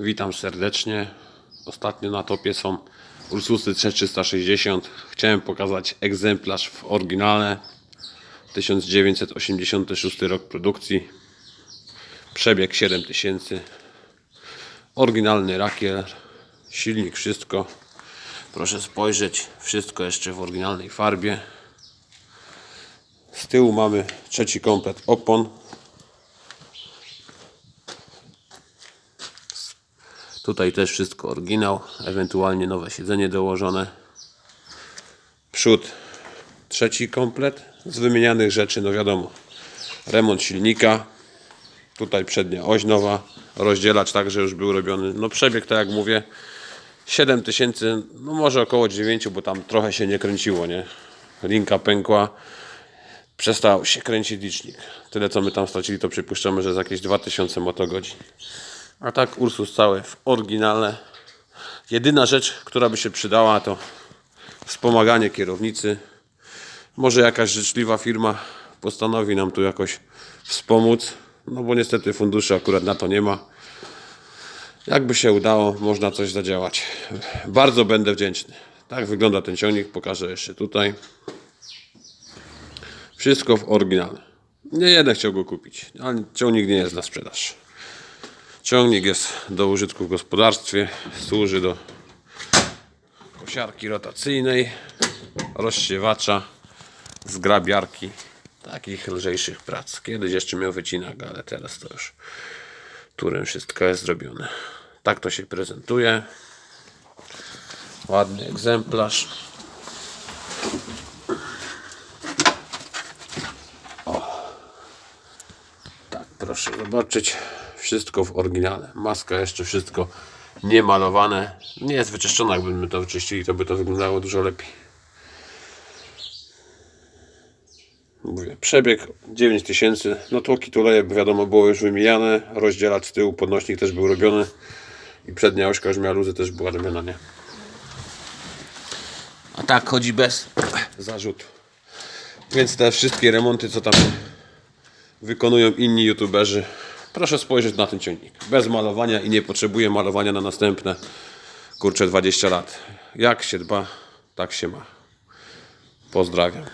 Witam serdecznie. Ostatnio na topie są Ursusy 3360. Chciałem pokazać egzemplarz w oryginale. 1986 rok produkcji. Przebieg 7000. Oryginalny rakier. Silnik, wszystko. Proszę spojrzeć. Wszystko jeszcze w oryginalnej farbie. Z tyłu mamy trzeci komplet opon. Tutaj też wszystko oryginał, ewentualnie nowe siedzenie dołożone. Przód trzeci komplet z wymienianych rzeczy, no wiadomo. Remont silnika. Tutaj przednia oś nowa, rozdzielacz także już był robiony. No przebieg, tak jak mówię, 7000, no może około 9, bo tam trochę się nie kręciło, nie? Linka pękła, przestał się kręcić licznik. Tyle co my tam stracili, to przypuszczamy, że z jakieś 2000 motogodzin. A tak Ursus cały w oryginale. Jedyna rzecz, która by się przydała to wspomaganie kierownicy. Może jakaś życzliwa firma postanowi nam tu jakoś wspomóc. No bo niestety funduszy akurat na to nie ma. Jakby się udało, można coś zadziałać. Bardzo będę wdzięczny. Tak wygląda ten ciągnik. Pokażę jeszcze tutaj. Wszystko w oryginale. Nie jeden chciał go kupić, ale ciągnik nie jest na sprzedaż. Ciągnik jest do użytku w gospodarstwie, służy do kosiarki rotacyjnej, rozsiewacza, zgrabiarki, takich lżejszych prac. Kiedyś jeszcze miał wycinak, ale teraz to już turem wszystko jest zrobione. Tak to się prezentuje. Ładny egzemplarz. Tak, proszę zobaczyć. Wszystko w oryginale. Maska jeszcze wszystko niemalowane. Nie jest wyczyszczona. Jakbyśmy to wyczyścili, to by to wyglądało dużo lepiej. Mówię, przebieg 9000. No tłoki tuleje, wiadomo, było już wymijane. Rozdzielacz z tyłu, podnośnik też był robiony. I przednia ośka już miała luzy, też była robiona, nie? A tak chodzi bez zarzutu. Więc te wszystkie remonty, co tam wykonują inni youtuberzy. Proszę spojrzeć na ten ciągnik. Bez malowania i nie potrzebuje malowania na następne kurczę 20 lat. Jak się dba, tak się ma. Pozdrawiam.